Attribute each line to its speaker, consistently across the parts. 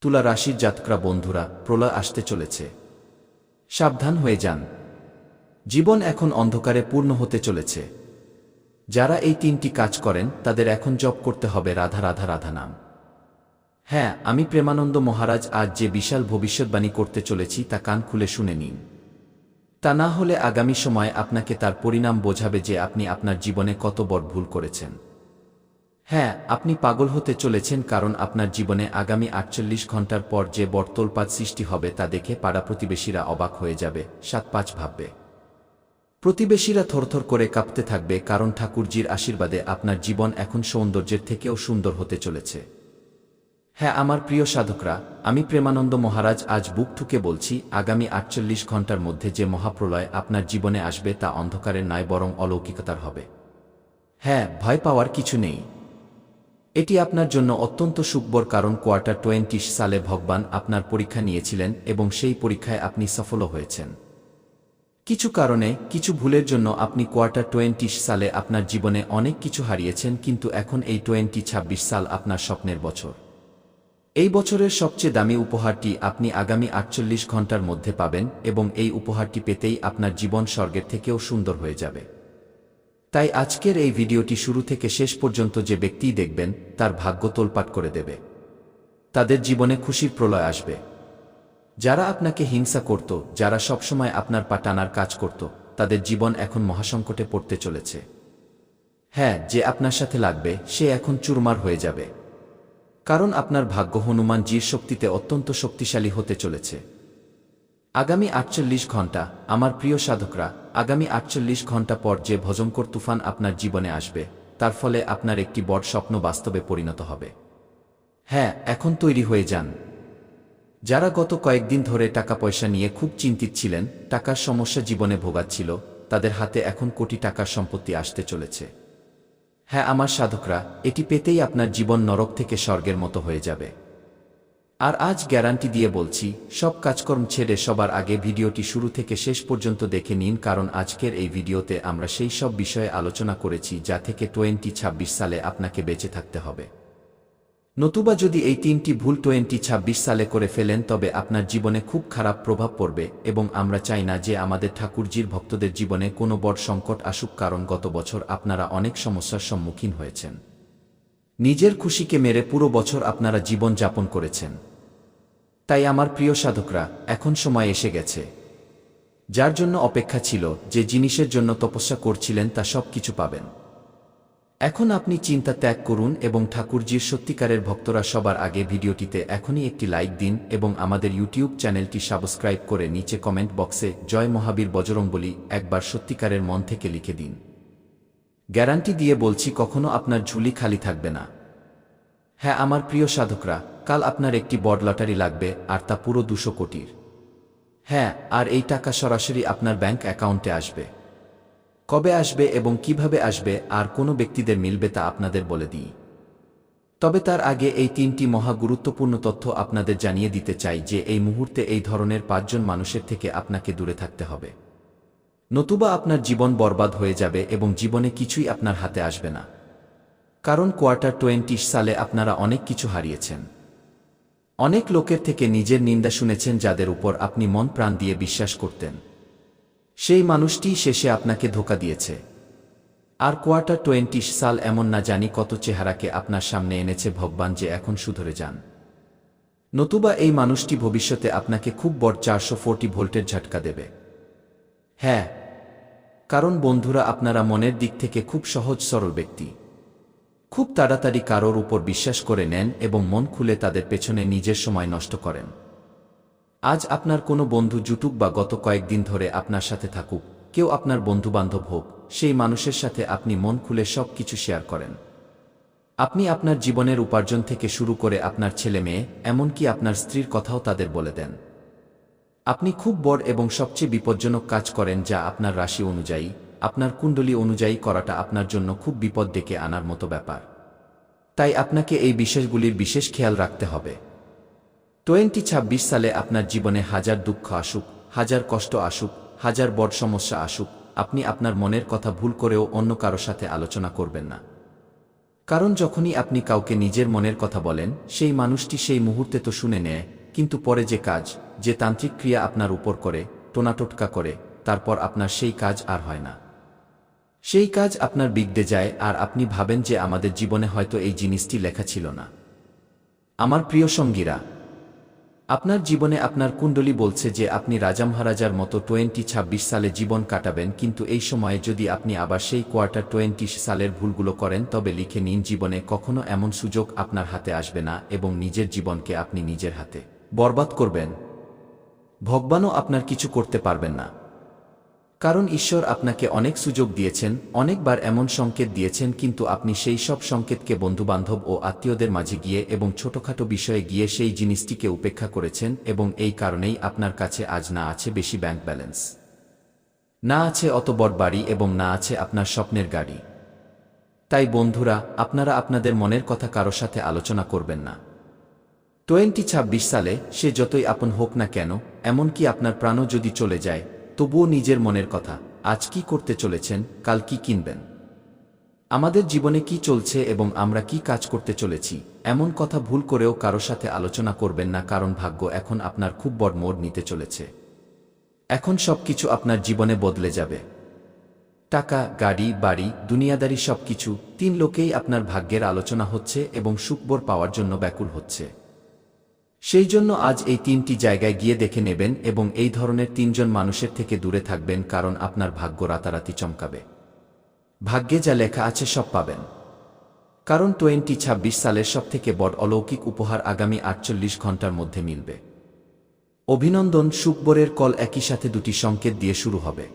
Speaker 1: তুলা রাশির জাতকরা বন্ধুরা, প্রলয় আসতে চলেছে। সাবধান হয়ে যান। জীবন এখন অন্ধকারে পূর্ণ হতে চলেছে। যারা এই তিনটি কাজ করেন, তাদের এখন জপ করতে হবে রাধা রাধা রাধা নাম। হ্যাঁ আমি প্রেমানন্দ মহারাজ আজ যে বিশাল ভবিষ্যৎবাণী করতে চলেছি তা কান খুলে শুনে নিন। তা না হলে আগামী সময় আপনাকে তার পরিণাম বোঝাবে যে আপনি আপনার জীবনে কত বড় ভুল করেছেন। হ্যাঁ আপনি পাগল হতে চলেছেন কারণ আপনার জীবনে আগামী আটচল্লিশ ঘণ্টার পর যে বর্তলপাত সৃষ্টি হবে তা দেখে পাড়া প্রতিবেশীরা অবাক হয়ে যাবে, সাত পাঁচ ভাববে। প্রতিবেশীরা থরথর করে কাঁপতে থাকবে কারণ ঠাকুরজির আশীর্বাদে আপনার জীবন এখন সৌন্দর্যের থেকেও সুন্দর হতে চলেছে। হ্যাঁ আমার প্রিয় সাধকরা, আমি প্রেমানন্দ মহারাজ, আজ বুক ঠুকে বলছি, আগামী আটচল্লিশ ঘণ্টার মধ্যে যে মহাপ্রলয় আপনার জীবনে আসবে তা অন্ধকারের নয়, বরং অলৌকিকতার হবে। হ্যাঁ ভয় পাওয়ার কিছু নেই। এটি আপনার জন্য অত্যন্ত সুখবর কারণ কোয়ার্টার টোয়েন্টি সালে ভগবান আপনার পরীক্ষা নিয়েছিলেন এবং সেই পরীক্ষায় আপনি সফলও হয়েছেন। কিছু কারণে, কিছু ভুলের জন্য আপনি কোয়ার্টার টোয়েন্টি সালে আপনার জীবনে অনেক কিছু হারিয়েছেন কিন্তু এখন এই টোয়েন্টি ছাব্বিশ সাল আপনার স্বপ্নের বছর। এই বছরের সবচেয়ে দামি উপহারটি আপনি আগামী আটচল্লিশ ঘণ্টার মধ্যে পাবেন এবং এই উপহারটি পেতেই আপনার জীবন স্বর্গের থেকেও সুন্দর হয়ে যাবে। তাই আজকের এই ভিডিওটি শুরু থেকে শেষ পর্যন্ত যে ব্যক্তিই দেখবেন, তার ভাগ্য তোলপাট করে দেবে। তাদের জীবনে খুশির প্রলয় আসবে। যারা আপনাকে হিংসা করত, যারা সবসময় আপনার পা টানার কাজ করত, তাদের জীবন এখন মহাসংকটে পড়তে চলেছে। হ্যাঁ যে আপনার সাথে লাগবে, সে এখন চুরমার হয়ে যাবে। কারণ আপনার ভাগ্য হনুমান জির শক্তিতে অত্যন্ত শক্তিশালী হতে চলেছে। আগামী আটচল্লিশ ঘণ্টা, আমার প্রিয় সাধকরা, আগামী আটচল্লিশ ঘণ্টা পর যে ভজঙ্কর তুফান আপনার জীবনে আসবে, তার ফলে আপনার একটি বড় স্বপ্ন বাস্তবে পরিণত হবে। হ্যাঁ এখন তৈরি হয়ে যান। যারা গত কয়েকদিন ধরে টাকা পয়সা নিয়ে খুব চিন্তিত ছিলেন, টাকার সমস্যা জীবনে ভোগাচ্ছিল, তাদের হাতে এখন কোটি টাকার সম্পত্তি আসতে চলেছে। হ্যাঁ আমার সাধকরা, এটি পেতেই আপনার জীবন নরক থেকে স্বর্গের মতো হয়ে যাবে। আর আজ গ্যারান্টি দিয়ে বলছি, সব কাজকর্ম ছেড়ে সবার আগে ভিডিওটি শুরু থেকে শেষ পর্যন্ত দেখে নিন কারণ আজকের এই ভিডিওতে আমরা সেই সব বিষয়ে আলোচনা করেছি যা থেকে টোয়েন্টি ছাব্বিশ সালে আপনাকে বেঁচে থাকতে হবে। নতুবা যদি এই তিনটি ভুল টোয়েন্টি ছাব্বিশ সালে করে ফেলেন তবে আপনার জীবনে খুব খারাপ প্রভাব পড়বে এবং আমরা চাই না যে আমাদের ঠাকুরজির ভক্তদের জীবনে কোনো বড় সংকট আসুক কারণ গত বছর আপনারা অনেক সমস্যার সম্মুখীন হয়েছেন। নিজের খুশিকে মেরে পুরো বছর আপনারা জীবন যাপন করেছেন। তাই আমার প্রিয় সাধকরা, এখন সময় এসে গেছে। যার জন্য অপেক্ষা ছিল যে জিনিসের জন্য তপস্যা করছিলেন তা সব কিছু পাবেন। এখন আপনি চিন্তা ত্যাগ করুন এবং ঠাকুরজির সত্যিকারের ভক্তরা সবার আগে ভিডিওটিতে এখনই একটি লাইক দিন এবং আমাদের ইউটিউব চ্যানেলটি সাবস্ক্রাইব করে নিচে কমেন্ট বক্সে জয় মহাবীর বজরংবলী একবার সত্যিকারের মন থেকে লিখে দিন। গ্যারান্টি দিয়ে বলছি কখনো আপনার ঝুলি খালি থাকবে না। হ্যাঁ আমার প্রিয় সাধকরা, কাল আপনার একটি বড় লটারি লাগবে, আর তা পুরো দুশো কোটির। হ্যাঁ আর এই টাকা সরাসরি আপনার ব্যাংক অ্যাকাউন্টে আসবে। কবে আসবে এবং কীভাবে আসবে, আর কোনো ব্যক্তিদের মিলবে তা আপনাদের বলে দিই। তবে তার আগে এই তিনটি মহা গুরুত্বপূর্ণ তথ্য আপনাদের জানিয়ে দিতে চাই যে এই মুহূর্তে এই ধরনের পাঁচজন মানুষের থেকে আপনাকে দূরে থাকতে হবে। নতুবা আপনার জীবন বরবাদ হয়ে যাবে এবং জীবনে কিছুই আপনার হাতে আসবে না। কারণ কোয়ার্টার টোয়েন্টি সালে আপনারা অনেক কিছু হারিয়েছেন। অনেক লোকের থেকে নিজের নিন্দা শুনেছেন যাদের উপর আপনি মন প্রাণ দিয়ে বিশ্বাস করতেন। সেই মানুষটি শেষে আপনাকে ধোকা দিয়েছে। আর কোয়ার্টার টোয়েন্টি সাল এমন না জানি কত চেহারাকে আপনার সামনে এনেছে ভগবান যে এখন সুধরে যান। নতুবা এই মানুষটি ভবিষ্যতে আপনাকে খুব বড় চারশো ফোরটি ভোল্টের ঝটকা দেবে। হ্যাঁ কারণ বন্ধুরা আপনারা মনের দিক থেকে খুব সহজ, সরল ব্যক্তি। খুব তাড়াতাড়ি কারোর উপর বিশ্বাস করে নেন এবং মন খুলে তাদের পেছনে নিজের সময় নষ্ট করেন। আজ আপনার কোনো বন্ধু জুটুক বা গত কয়েকদিন ধরে আপনার সাথে থাকুক, কেউ আপনার বন্ধুবান্ধব হোক, সেই মানুষের সাথে আপনি মন খুলে সব কিছু শেয়ার করেন। আপনি আপনার জীবনের উপার্জন থেকে শুরু করে আপনার ছেলে মেয়ে, এমনকি আপনার স্ত্রীর কথাও তাদের বলে দেন। আপনি খুব বড় এবং সবচেয়ে বিপজ্জনক কাজ করেন যা আপনার রাশি অনুযায়ী আপনার কুণ্ডলী অনুযায়ী করাটা আপনার জন্য খুব বিপদ ডেকে আনার মতো ব্যাপার। তাই আপনাকে এই বিষয়গুলির বিশেষ খেয়াল রাখতে হবে। টোয়েন্টি ছাব্বিশ সালে আপনার জীবনে হাজার দুঃখ আসুক, হাজার কষ্ট আসুক, হাজার বড় সমস্যা আসুক, আপনি আপনার মনের কথা ভুল করেও অন্য কারও সাথে আলোচনা করবেন না। কারণ যখনই আপনি কাউকে নিজের মনের কথা বলেন, সেই মানুষটি সেই মুহূর্তে তো শুনে নেয়, কিন্তু পরে যে কাজ, যে তান্ত্রিক ক্রিয়া আপনার উপর করে, টোনাটোটকা করে, তারপর আপনার সেই কাজ আর হয় না। সেই কাজ আপনার বিগড়ে যায় আর আপনি ভাবেন যে আমাদের জীবনে হয়তো এই জিনিসটি লেখা ছিল না। আমার প্রিয় সঙ্গীরা, আপনার জীবনে আপনার কুণ্ডলী বলছে যে আপনি রাজা মহারাজার মতো টোয়েন্টি ছাব্বিশ সালে জীবন কাটাবেন, কিন্তু এই সময়ে যদি আপনি আবার সেই কোয়ার্টার টোয়েন্টি সালের ভুলগুলো করেন, তবে লিখে নিন, জীবনে কখনো এমন সুযোগ আপনার হাতে আসবে না এবং নিজের জীবনকে আপনি নিজের হাতে বরবাদ করবেন। ভগবানও আপনার কিছু করতে পারবেন না। কারণ ঈশ্বর আপনাকে অনেক সুযোগ দিয়েছেন, অনেকবার এমন সংকেত দিয়েছেন কিন্তু আপনি সেই সব সংকেতকে বন্ধুবান্ধব ও আত্মীয়দের মাঝে গিয়ে এবং ছোটখাটো বিষয়ে গিয়ে সেই জিনিসটিকে উপেক্ষা করেছেন এবং এই কারণেই আপনার কাছে আজ না আছে বেশি ব্যাংক ব্যালেন্স। না আছে অত বড় বাড়ি এবং না আছে আপনার স্বপ্নের গাড়ি। তাই বন্ধুরা, আপনারা আপনাদের মনের কথা কারও সাথে আলোচনা করবেন না। টোয়েন্টি ছাব্বিশ সালে সে যতই আপন হোক না কেন, এমনকি আপনার প্রাণও যদি চলে যায় তবুও নিজের মনের কথা, আজ কি করতে চলেছেন, কাল কি কিনবেন? আমাদের জীবনে কি চলছে এবং আমরা কি কাজ করতে চলেছি, এমন কথা ভুল করেও কারও সাথে আলোচনা করবেন না কারণ ভাগ্য এখন আপনার খুব বড় মোড় নিতে চলেছে। এখন সবকিছু আপনার জীবনে বদলে যাবে। টাকা, গাড়ি, বাড়ি, দুনিয়াদারি সবকিছু, তিন লোকেই আপনার ভাগ্যের আলোচনা হচ্ছে এবং সুখবর পাওয়ার জন্য ব্যাকুল হচ্ছে। সেই জন্য আজ এই তিনটি জায়গায় গিয়ে দেখে নেবেন এবং এই ধরনের তিনজন মানুষের থেকে দূরে থাকবেন কারণ আপনার ভাগ্য রাতারাতি চমকাবে। ভাগ্যে যা লেখা আছে সব পাবেন। কারণ টোয়েন্টি ছাব্বিশ সালের সবথেকে বড় অলৌকিক উপহার আগামী আটচল্লিশ ঘণ্টার মধ্যে মিলবে। অভিনন্দন সুকবরের কল একই সাথে দুটি সংকেত দিয়ে শুরু হবে।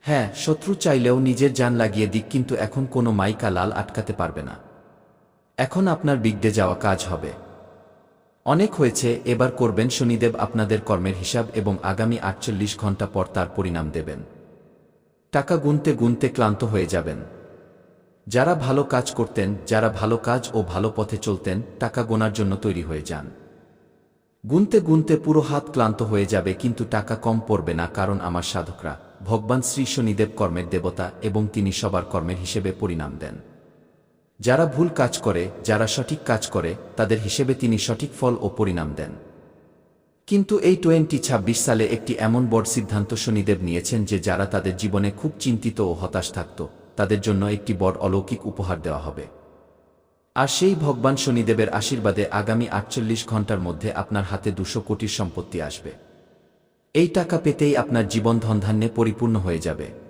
Speaker 1: হ্যাঁ শত্রু চাইলেও নিজের যান লাগিয়ে দিক, কিন্তু এখন কোনো মাইকা লাল আটকাতে পারবে না। এখন আপনার বিগড়ে যাওয়া কাজ হবে। অনেক হয়েছে, এবার করবেন শনিদেব আপনাদের কর্মের হিসাব এবং আগামী আটচল্লিশ ঘণ্টা পর তার পরিণাম দেবেন। টাকা গুনতে গুনতে ক্লান্ত হয়ে যাবেন। যারা ভালো কাজ করতেন, যারা ভালো কাজ ও ভালো পথে চলতেন, টাকা গোনার জন্য তৈরি হয়ে যান। গুনতে গুনতে পুরো হাত ক্লান্ত হয়ে যাবে, কিন্তু টাকা কম পড়বে না, কারণ আমার সাধকরা, ভগবান শ্রী শনিদেব কর্মের দেবতা এবং তিনি সবার কর্মের হিসেবে পরিণাম দেন। যারা ভুল কাজ করে, যারা সঠিক কাজ করে, তাদের হিসেবে তিনি সঠিক ফল ও পরিণাম দেন। কিন্তু এই টোয়েন্টি ছাব্বিশ সালে একটি এমন বড় সিদ্ধান্ত শনিদেব নিয়েছেন যে যারা তাদের জীবনে খুব চিন্তিত ও হতাশ থাকত, তাদের জন্য একটি বড় অলৌকিক উপহার দেওয়া হবে। আর সেই ভগবান শনিদেবের আশীর্বাদে আগামী আটচল্লিশ ঘণ্টার মধ্যে আপনার হাতে দুশো কোটির সম্পত্তি আসবে। এই টাকা পেতেই আপনার জীবন ধনধান্যে পরিপূর্ণ হয়ে যাবে।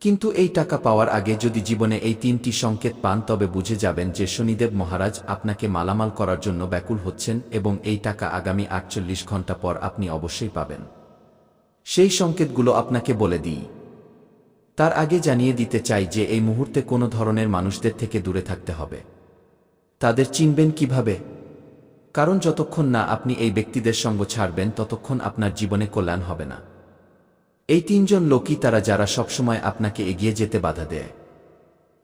Speaker 1: কিন্তু এই টাকা পাওয়ার আগে যদি জীবনে এই তিনটি সংকেত পান, তবে বুঝে যাবেন যে শনিদেব মহারাজ আপনাকে মালামাল করার জন্য ব্যাকুল হচ্ছেন এবং এই টাকা আগামী আটচল্লিশ ঘণ্টা পর আপনি অবশ্যই পাবেন। সেই সংকেতগুলো আপনাকে বলে দিই। তার আগে জানিয়ে দিতে চাই যে এই মুহূর্তে কোনো ধরনের মানুষদের থেকে দূরে থাকতে হবে। তাদের চিনবেন কীভাবে? কারণ যতক্ষণ না আপনি এই ব্যক্তিদের সঙ্গ ছাড়বেন, ততক্ষণ আপনার জীবনে কল্যাণ হবে না। এই তিনজন লোকই তারা যারা সবসময় আপনাকে এগিয়ে যেতে বাধা দেয়।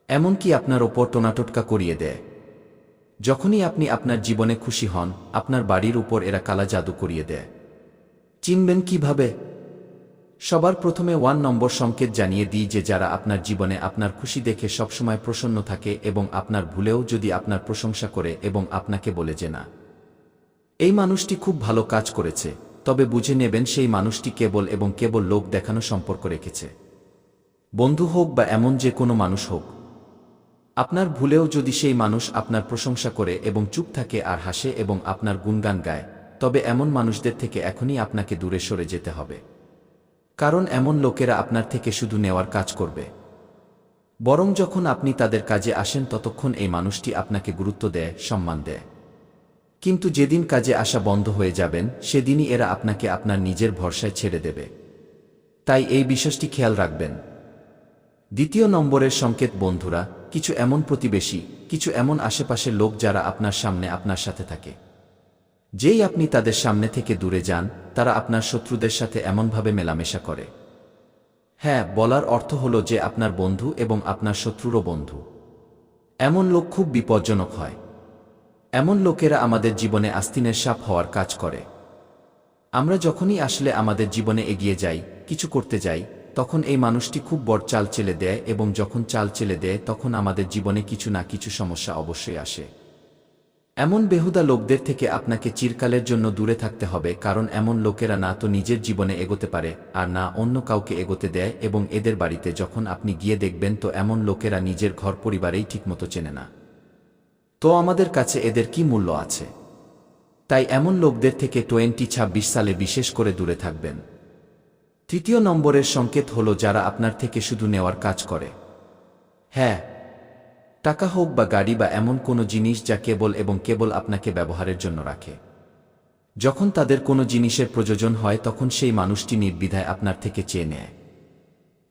Speaker 1: এমনকি আপনার ওপর টোনাটোটকা করিয়ে দেয়। যখনই আপনি আপনার জীবনে খুশি হন, আপনার বাড়ির উপর এরা কালা জাদু করিয়ে দেয়। চিনবেন কীভাবে? সবার প্রথমে ওয়ান নম্বর সংকেত জানিয়ে দিই যে যারা আপনার জীবনে আপনার খুশি দেখে সবসময় প্রসন্ন থাকে এবং আপনার ভুলেও যদি আপনার প্রশংসা করে এবং আপনাকে বলে যে না। এই মানুষটি খুব ভালো কাজ করেছে। তবে বুঝে নেবেন সেই মানুষটি কেবল এবং কেবল লোক দেখানো সম্পর্ক রেখেছে। বন্ধু হোক বা এমন যে কোনো মানুষ হোক, আপনার ভুলেও যদি সেই মানুষ আপনার প্রশংসা করে এবং চুপ থাকে আর হাসে এবং আপনার গুণগান গায়, তবে এমন মানুষদের থেকে এখনই আপনাকে দূরে সরে যেতে হবে। কারণ এমন লোকেরা আপনার থেকে শুধু নেওয়ার কাজ করবে। বরং যখন আপনি তাদের কাজে আসেন, ততক্ষণ এই মানুষটি আপনাকে গুরুত্ব দেয়, সম্মান দেয়। কিন্তু যেদিন কাজে আসা বন্ধ হয়ে যাবেন, সেদিনই এরা আপনাকে আপনার নিজের ভরসায় ছেড়ে দেবে। তাই এই বিষয়টি খেয়াল রাখবেন। দ্বিতীয় নম্বরের সংকেত, বন্ধুরা, কিছু এমন প্রতিবেশী, কিছু এমন আশেপাশের লোক যারা আপনার সামনে আপনার সাথে থাকে। যেই আপনি তাদের সামনে থেকে দূরে যান, তারা আপনার শত্রুদের সাথে এমনভাবে মেলামেশা করে। হ্যাঁ বলার অর্থ হল যে আপনার বন্ধু এবং আপনার শত্রুরও বন্ধু। এমন লোক খুব বিপজ্জনক হয়। এমন লোকেরা আমাদের জীবনে আস্তিনের সাপ হওয়ার কাজ করে। আমরা যখনই আসলে আমাদের জীবনে এগিয়ে যাই, কিছু করতে যাই, তখন এই মানুষটি খুব বড় চাল চেলে দেয় এবং যখন চাল চেলে দেয়, তখন আমাদের জীবনে কিছু না কিছু সমস্যা অবশ্যই আসে। এমন বেহুদা লোকদের থেকে আপনাকে চিরকালের জন্য দূরে থাকতে হবে, কারণ এমন লোকেরা না তো নিজের জীবনে এগোতে পারে, আর না অন্য কাউকে এগোতে দেয় এবং এদের বাড়িতে যখন আপনি গিয়ে দেখবেন, তো এমন লোকেরা নিজের ঘর পরিবারেই ঠিকমতো চেনে না। তো আমাদের কাছে এদের কি মূল্য আছে? তাই এমন লোকদের থেকে টোয়েন্টি ছাব্বিশ সালে বিশেষ করে দূরে থাকবেন। তৃতীয় নম্বরের সংকেত হল যারা আপনার থেকে শুধু নেওয়ার কাজ করে। হ্যাঁ টাকা হোক বা গাড়ি বা এমন কোনো জিনিস যা কেবল এবং কেবল আপনাকে ব্যবহারের জন্য রাখে। যখন তাদের কোনো জিনিসের প্রয়োজন হয়, তখন সেই মানুষটি নির্বিধায় আপনার থেকে চেয়ে নেয়।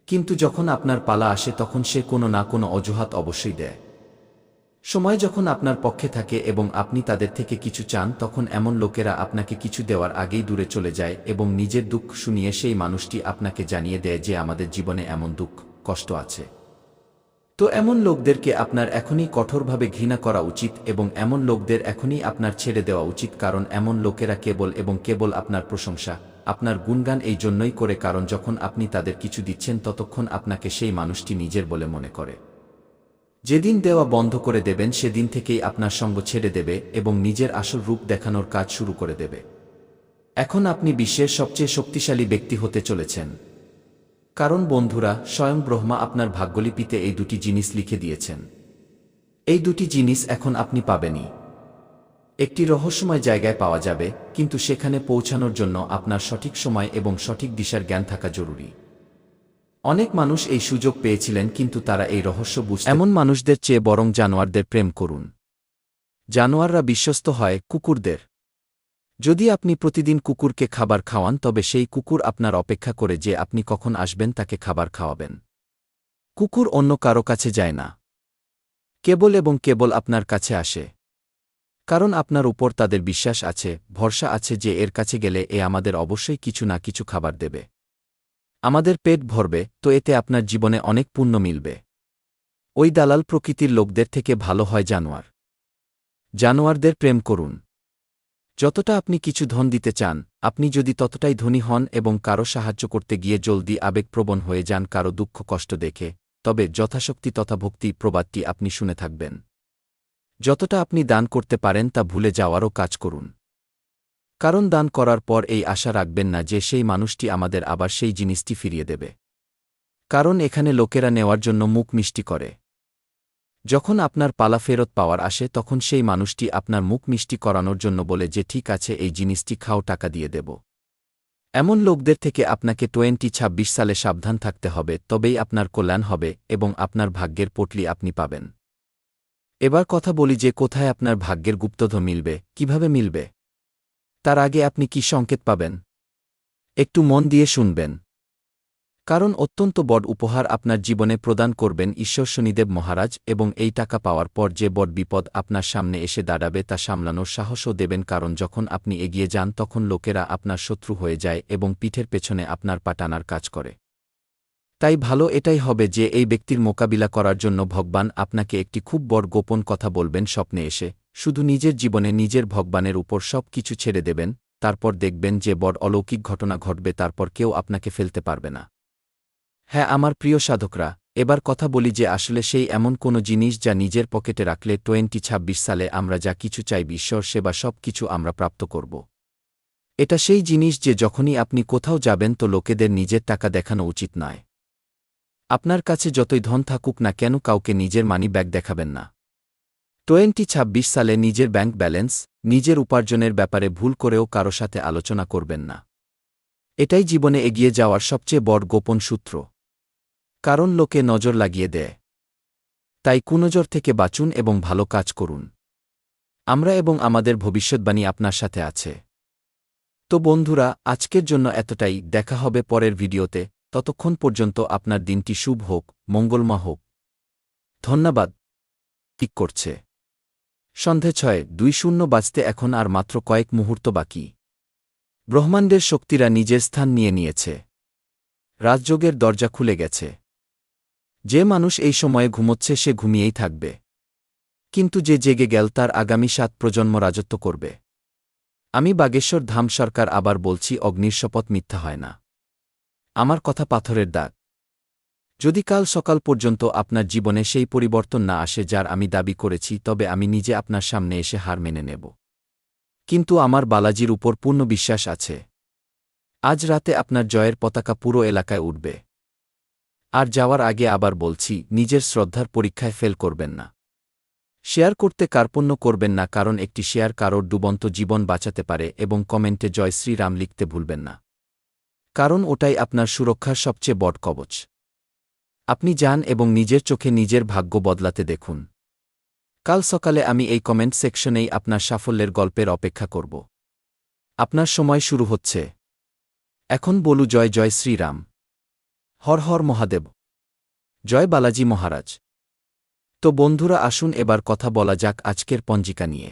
Speaker 1: কিন্তু যখন আপনার পালা আসে, তখন সে কোনো না কোনো অজুহাত অবশ্যই দেয়। সময় যখন আপনার পক্ষে থাকে এবং আপনি তাদের থেকে কিছু চান, তখন এমন লোকেরা আপনাকে কিছু দেওয়ার আগেই দূরে চলে যায় এবং নিজের দুঃখ শুনিয়ে সেই মানুষটি আপনাকে জানিয়ে দেয় যে আমাদের জীবনে এমন দুঃখ, কষ্ট আছে। তো এমন লোকদেরকে আপনার এখনই কঠোরভাবে ঘৃণা করা উচিত এবং এমন লোকদের এখনই আপনার ছেড়ে দেওয়া উচিত কারণ এমন লোকেরা কেবল এবং কেবল আপনার প্রশংসা, আপনার গুণগান এই জন্যই করে কারণ যখন আপনি তাদের কিছু দিচ্ছেন, ততক্ষণ আপনাকে সেই মানুষটি নিজের বলে মনে করে। যেদিন দেওয়া বন্ধ করে দেবেন, সেদিন থেকেই আপনার সঙ্গ ছেড়ে দেবে এবং নিজের আসল রূপ দেখানোর কাজ শুরু করে দেবে। এখন আপনি বিশ্বের সবচেয়ে শক্তিশালী ব্যক্তি হতে চলেছেন। কারণ বন্ধুরা, স্বয়ং ব্রহ্মা আপনার ভাগ্যলিপিতে এই দুটি জিনিস লিখে দিয়েছেন। এই দুটি জিনিস এখন আপনি পাবেনই। একটি রহস্যময় জায়গায় পাওয়া যাবে, কিন্তু সেখানে পৌঁছানোর জন্য আপনার সঠিক সময় এবং সঠিক দিশার জ্ঞান থাকা জরুরি। অনেক মানুষ এই সুযোগ পেয়েছিলেন, কিন্তু তারা এই রহস্য বুঝ এমন মানুষদের চেয়ে বরং জানোয়ারদের প্রেম করুন। জানোয়াররা বিশ্বস্ত হয় কুকুরদের। যদি আপনি প্রতিদিন কুকুরকে খাবার খাওয়ান, তবে সেই কুকুর আপনার অপেক্ষা করে যে আপনি কখন আসবেন, তাকে খাবার খাওয়াবেন। কুকুর অন্য কারও কাছে যায় না। কেবল এবং কেবল আপনার কাছে আসে। কারণ আপনার উপর তাদের বিশ্বাস আছে, ভরসা আছে যে এর কাছে গেলে এ আমাদের অবশ্যই কিছু না কিছু খাবার দেবে। আমাদের পেট ভরবে, তো এতে আপনার জীবনে অনেক পুণ্য মিলবে। ওই দালাল প্রকৃতির লোকদের থেকে ভালো হয় জানোয়ার। জানোয়ারদের প্রেম করুন। যতটা আপনি কিছু ধন দিতে চান, আপনি যদি ততটাই ধনী হন এবং কারও সাহায্য করতে গিয়ে জলদি আবেগপ্রবণ হয়ে যান, কারও দুঃখ কষ্ট দেখে, তবে যথাশক্তি তথা ভক্তি প্রবাদটি আপনি শুনে থাকবেন। যতটা আপনি দান করতে পারেন তা ভুলে যাওয়ারও কাজ করুন। কারণ দান করার পর এই আশা রাখবেন না যে সেই মানুষটি আমাদের আবার সেই জিনিসটি ফিরিয়ে দেবে। কারণ এখানে লোকেরা নেওয়ার জন্য মুখ মিষ্টি করে। যখন আপনার পালা ফেরত পাওয়ার আসে, তখন সেই মানুষটি আপনার মুখ মিষ্টি করানোর জন্য বলে যে, ঠিক আছে, এই জিনিসটি খাও, টাকা দিয়ে দেব। এমন লোকদের থেকে আপনাকে টোয়েন্টি ছাব্বিশ সালে সাবধান থাকতে হবে, তবেই আপনার কল্যাণ হবে এবং আপনার ভাগ্যের পটলি আপনি পাবেন। এবার কথা বলি যে, কোথায় আপনার ভাগ্যের গুপ্তধ মিলবে, কীভাবে মিলবে? তার আগে আপনি কি সংকেত পাবেন? একটু মন দিয়ে শুনবেন। কারণ অত্যন্ত বড় উপহার আপনার জীবনে প্রদান করবেন ঈশ্বর শনিদেব মহারাজ এবং এই টাকা পাওয়ার পর যে বড় বিপদ আপনার সামনে এসে দাঁড়াবে তা সামলানোর সাহসও দেবেন কারণ যখন আপনি এগিয়ে যান তখন লোকেরা আপনার শত্রু হয়ে যায় এবং পিঠের পেছনে আপনার পাটানার কাজ করে। তাই ভালো এটাই হবে যে এই ব্যক্তির মোকাবিলা করার জন্য ভগবান আপনাকে একটি খুব বড় গোপন কথা বলবেন স্বপ্নে এসে। শুধু নিজের জীবনে নিজের ভগবানের উপর সব কিছু ছেড়ে দেবেন, তারপর দেখবেন যে বড় অলৌকিক ঘটনা ঘটবে, তারপর কেউ আপনাকে ফেলতে পারবে না। হ্যাঁ আমার প্রিয় সাধকরা, এবার কথা বলি যে আসলে সেই এমন কোনো জিনিস যা নিজের পকেটে রাখলে টোয়েন্টি ছাব্বিশ সালে আমরা যা কিছু চাই ঈশ্বর সেবা সব কিছু আমরা প্রাপ্ত করব। এটা সেই জিনিস যে যখনই আপনি কোথাও যাবেন তো লোকেদের নিজের টাকা দেখানো উচিত নয়। আপনার কাছে যতই ধন থাকুক না কেন কাউকে নিজের মানি ব্যাগ দেখাবেন না। টোয়েন্টি ছাব্বিশ সালে নিজের ব্যাংক ব্যালেন্স, নিজের উপার্জনের ব্যাপারে ভুল করেও কারও সাথে আলোচনা করবেন না। এটাই জীবনে এগিয়ে যাওয়ার সবচেয়ে বড় গোপন সূত্র। কারণ লোকে নজর লাগিয়ে দেয়। তাই কুনজর থেকে বাঁচুন এবং ভালো কাজ করুন। আমরা এবং আমাদের ভবিষ্যৎবাণী আপনার সাথে আছে। তো বন্ধুরা, আজকের জন্য এতটাই। দেখা হবে পরের ভিডিওতে। ততক্ষণ পর্যন্ত আপনার দিনটি শুভ হোক মঙ্গলমা হোক। ধন্যবাদ। ঠিক করছে। সন্ধে ছয়, দুই শূন্য বাজতে এখন আর মাত্র কয়েক মুহূর্ত বাকি। ব্রহ্মাণ্ডের শক্তিরা নিজের স্থান নিয়ে নিয়েছে। রাজযোগের দরজা খুলে গেছে। যে মানুষ এই সময়ে ঘুমোচ্ছে সে ঘুমিয়েই থাকবে। কিন্তু যে জেগে গেল তার আগামী সাত প্রজন্ম রাজত্ব করবে। আমি বাগেশ্বর ধাম সরকার আবার বলছি, অগ্নির শপথ মিথ্যা হয় না। আমার কথা পাথরের দাগ। যদি কাল সকাল পর্যন্ত আপনার জীবনে সেই পরিবর্তন না আসে যার আমি দাবি করেছি, তবে আমি নিজে আপনার সামনে এসে হার মেনে নেব। কিন্তু আমার বালাজির উপর পূর্ণ বিশ্বাস আছে। আজ রাতে আপনার জয়ের পতাকা পুরো এলাকায় উঠবে। আর যাওয়ার আগে আবার বলছি, নিজের শ্রদ্ধার পরীক্ষায় ফেল করবেন না। শেয়ার করতে কার্পণ্য করবেন না, কারণ একটি শেয়ার কারোর ডুবন্ত জীবন বাঁচাতে পারে এবং কমেন্টে জয় শ্রীরাম লিখতে ভুলবেন না। কারণ ওটাই আপনার সুরক্ষার সবচেয়ে বড় কবচ। আপনি যান এবং নিজের চোখে নিজের ভাগ্য বদলাতে দেখুন। কাল সকালে আমি এই কমেন্ট সেকশনেই আপনার সাফল্যের গল্পের অপেক্ষা করব। আপনার সময় শুরু হচ্ছে। এখন বলু জয় জয় শ্রীরাম। হর হর মহাদেব। জয় বালাজি মহারাজ। তো বন্ধুরা আসুন এবার কথা বলা যাক আজকের পঞ্জিকা নিয়ে।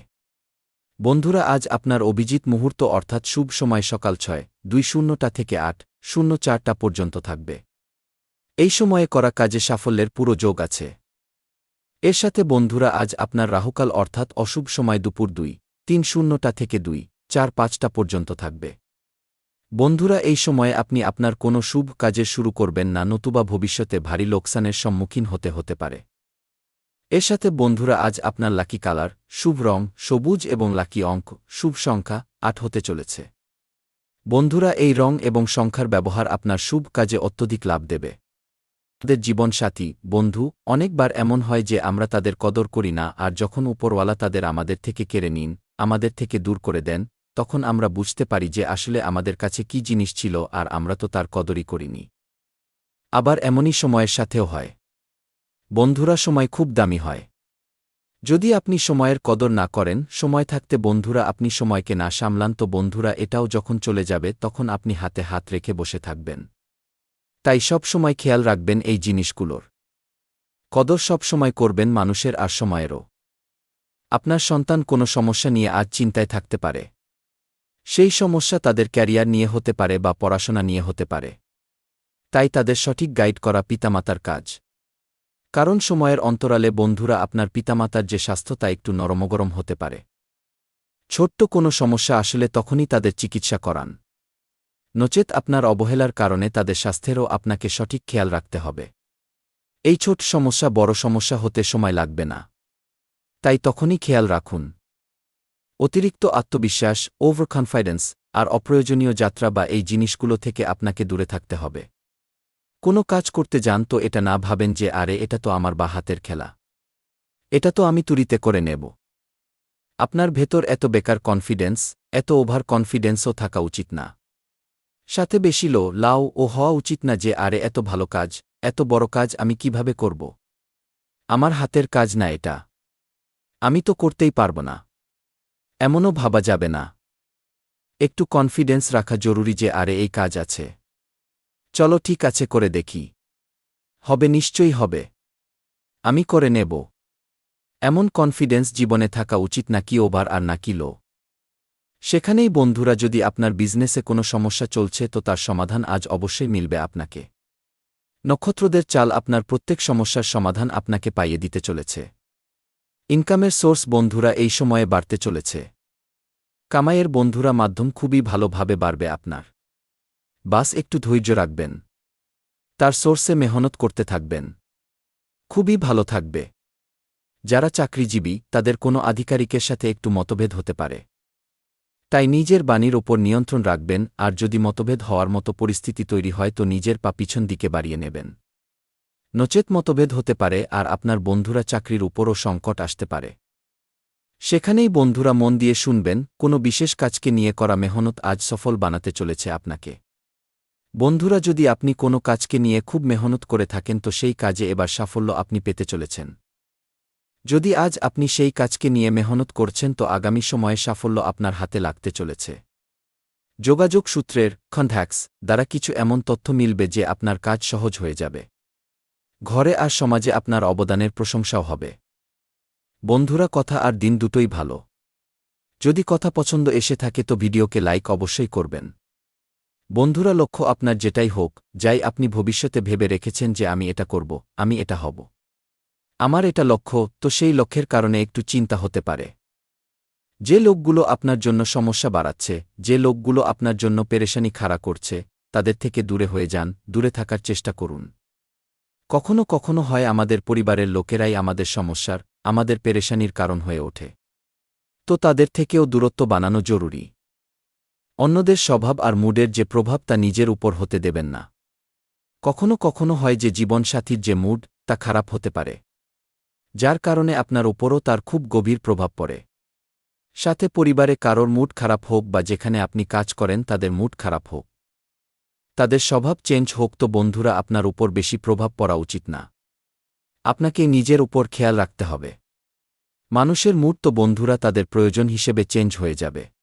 Speaker 1: বন্ধুরা আজ আপনার অভিজিৎ মুহূর্ত অর্থাৎ শুভ সময় সকাল ছয়, দুই শূন্যটা থেকে আট, শূন্য চারটা পর্যন্ত থাকবে। এই সময়ে করা কাজে সাফল্যের পুরো যোগ আছে। এর সাথে বন্ধুরা আজ আপনার রাহুকাল অর্থাৎ অশুভ সময় দুপুর দুই, তিন শূন্যটা থেকে দুই, চার পাঁচটা পর্যন্ত থাকবে। বন্ধুরা এই সময়ে আপনি আপনার কোনো শুভ কাজে শুরু করবেন না, নতুবা ভবিষ্যতে ভারী লোকসানের সম্মুখীন হতে হতে পারে। এর সাথে বন্ধুরা আজ আপনার লাকি কালার, শুভ রং, সবুজ এবং লাকি অঙ্ক, শুভ সংখ্যা আট হতে চলেছে। বন্ধুরা এই রং এবং সংখ্যার ব্যবহার আপনার শুভ কাজে অত্যধিক লাভ দেবে। তাদের জীবনসাথী, বন্ধু, অনেকবার এমন হয় যে আমরা তাদের কদর করি না আর যখন উপরওয়ালা তাদের আমাদের থেকে কেড়ে নিন, আমাদের থেকে দূর করে দেন, তখন আমরা বুঝতে পারি যে আসলে আমাদের কাছে কি জিনিস ছিল আর আমরা তো তার কদরই করিনি। আবার এমনই সময়ের সাথেও হয়। বন্ধুরা সময় খুব দামি হয়। যদি আপনি সময়ের কদর না করেন, সময় থাকতে বন্ধুরা আপনি সময়কে না সামলান তো বন্ধুরা এটাও যখন চলে যাবে তখন আপনি হাতে হাত রেখে বসে থাকবেন। তাই সব সময় খেয়াল রাখবেন এই জিনিসগুলোর। কদর সব সময় করবেন মানুষের আর সময়েরও। আপনার সন্তান কোনো সমস্যা নিয়ে আজ চিন্তায় থাকতে পারে। সেই সমস্যা তাদের ক্যারিয়ার নিয়ে হতে পারে বা পড়াশোনা নিয়ে হতে পারে। তাই তাদের সঠিক গাইড করা পিতামাতার কাজ। কারণ সময়ের অন্তরালে বন্ধুরা আপনার পিতামাতার যে স্বাস্থ্য তা একটু নরমগরম হতে পারে। ছোট্ট কোনো সমস্যা আসলে তখনই তাদের চিকিৎসা করান। নচেত আপনার অবহেলার কারণে তাদের স্বাস্থ্যেরও আপনাকে সঠিক খেয়াল রাখতে হবে। এই ছোট সমস্যা বড় সমস্যা হতে সময় লাগবে না। তাই তখনই খেয়াল রাখুন। অতিরিক্ত আত্মবিশ্বাস ওভার কনফিডেন্স আর অপ্রয়োজনীয় যাত্রা বা এই জিনিসগুলো থেকে আপনাকে দূরে থাকতে হবে। কোনো কাজ করতে যান তো এটা না ভাবেন যে, আরে, এটা তো আমার বা হাতের খেলা। এটা তো আমি তুরিতে করে নেব। আপনার ভেতর এত বেকার কনফিডেন্স এত ওভার কনফিডেন্সও থাকা উচিত না। সাথে বেশি লো, লাও ও হওয়া উচিত না যে, আরে, এত ভালো কাজ, এত বড় কাজ আমি কীভাবে করব? আমার হাতের কাজ না এটা। আমি তো করতেই পারব না। এমনও ভাবা যাবে না। একটু কনফিডেন্স রাখা জরুরি যে, আরে, এই কাজ আছে। চলো ঠিক আছে করে দেখি। হবে, নিশ্চয়ই হবে। আমি করে নেব। এমন কনফিডেন্স জীবনে থাকা উচিত নাকি ওভার আর নাকি লো। সেখানেই বন্ধুরা যদি আপনার বিজনেসে কোনো সমস্যা চলছে তো তার সমাধান আজ অবশ্যই মিলবে আপনাকে। নক্ষত্রদের চাল আপনার প্রত্যেক সমস্যার সমাধান আপনাকে পাইয়ে দিতে চলেছে। ইনকামের সোর্স বন্ধুরা এই সময়ে বাড়তে চলেছে। কামাইয়ের বন্ধুরা মাধ্যম খুবই ভালোভাবে বাড়বে আপনার। বাস একটু ধৈর্য রাখবেন। তার সোর্সে মেহনত করতে থাকবেন। খুবই ভালো থাকবে। যারা চাকরিজীবী, তাদের কোনো আধিকারিকের সাথে একটু মতভেদ হতে পারে। তাই নিজের বাণীর ওপর নিয়ন্ত্রণ রাখবেন, আর যদি মতভেদ হওয়ার মতো পরিস্থিতি তৈরি হয় তো নিজের পা পিছন দিকে বাড়িয়ে নেবেন। নচেত মতভেদ হতে পারে, আর আপনার বন্ধুরা চাকরির উপরও সংকট আসতে পারে। সেখানেই বন্ধুরা মন দিয়ে শুনবেন, কোনো বিশেষ কাজকে নিয়ে করা মেহনত আজ সফল বানাতে চলেছে আপনাকে। বন্ধুরা যদি আপনি কোনো কাজকে নিয়ে খুব মেহনত করে থাকেন তো সেই কাজে এবার সাফল্য আপনি পেতে চলেছেন। যদি আজ আপনি সেই কাজকে নিয়ে মেহনত করছেন তো আগামী সময়ে সাফল্য আপনার হাতে লাগতে চলেছে। যোগাযোগ সূত্রের কনট্যাক্স দ্বারা কিছু এমন তথ্য মিলবে যে আপনার কাজ সহজ হয়ে যাবে। ঘরে আর সমাজে আপনার অবদানের প্রশংসাও হবে। বন্ধুরা, কথা আর দিন দুটোই ভালো। যদি কথা পছন্দ এসে থাকে তো ভিডিওকে লাইক অবশ্যই করবেন। বন্ধুরা, লক্ষ্য আপনার যেটাই হোক, যাই আপনি ভবিষ্যতে ভেবে রেখেছেন যে আমি এটা করব, আমি এটা হব। আমার এটা লক্ষ্য, তো সেই লক্ষ্যের কারণে একটু চিন্তা হতে পারে। যে লোকগুলো আপনার জন্য সমস্যা বাড়াচ্ছে, যে লোকগুলো আপনার জন্য পেরেশানি খাড়া করছে, তাদের থেকে দূরে হয়ে যান, দূরে থাকার চেষ্টা করুন। কখনো কখনো হয় আমাদের পরিবারের লোকেরাই আমাদের সমস্যার, আমাদের পেরেশানির কারণ হয়ে ওঠে। তো তাদের থেকেও দূরত্ব বানানো জরুরি। অন্যদের স্বভাব আর মুডের যে প্রভাব তা নিজের উপর হতে দেবেন না। কখনো কখনো হয় যে জীবনসাথীর যে মুড, তা খারাপ হতে পারে। যার কারণে আপনার ওপরও তার খুব গভীর প্রভাব পড়ে। সাথে পরিবারে কারোর মুড খারাপ হোক বা যেখানে আপনি কাজ করেন তাদের মুড খারাপ হোক। তাদের স্বভাব চেঞ্জ হোক তো বন্ধুরা আপনার উপর বেশি প্রভাব পড়া উচিত না। আপনাকে নিজের উপর খেয়াল রাখতে হবে। মানুষের মুড তো বন্ধুরা তাদের প্রয়োজন হিসেবে চেঞ্জ হয়ে যাবে।